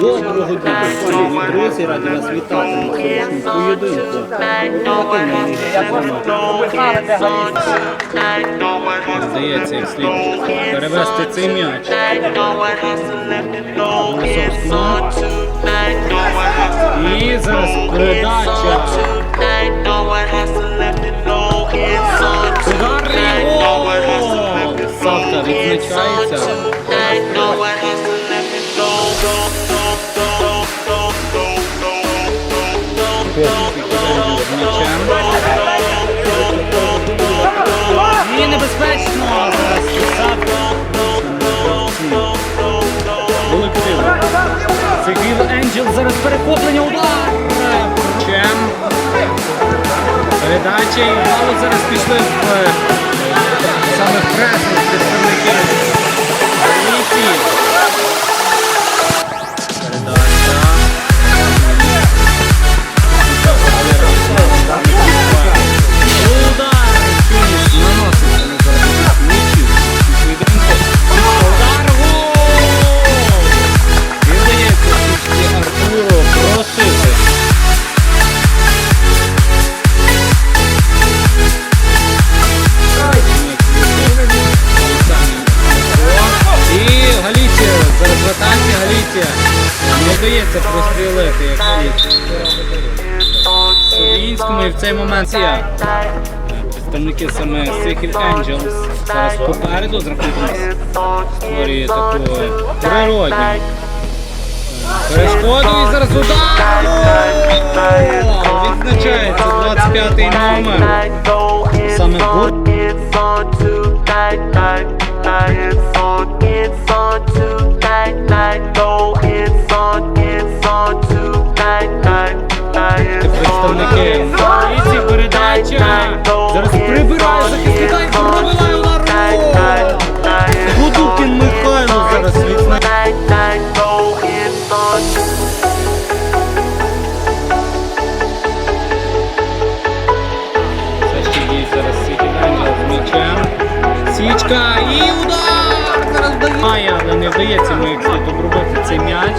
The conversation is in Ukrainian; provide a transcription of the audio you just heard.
Доброго дня, шановні друзі, раді вас вітати на поєдинку. Здається, як слід перевести цей м'яч. І зараз передача. Ударний гол! Савка відзначається. З. І небезпечно. Зараз. Сигвіл Енджел зараз перехоплення удар. Чем. Передача і зараз пішли в е, саме пресинг вдається прострілити, як слід. Солінському і в цей момент є представники саме Сихіль Angels зараз попереду з рахунком створює таку природню перешкоду і зараз удар! О, Відзначається 25-й номер. Саме Бур. It's on поліції передача. Зараз прибирає захисника і пробиває удар. Гудукін Михайло зараз відзначає. Night, night. No, it's on. Все ще є зараз Сіті Енджел з м'ячем. Січка і удар! Зараз вдає, але не вдається ми як слід обробити цей м'яч.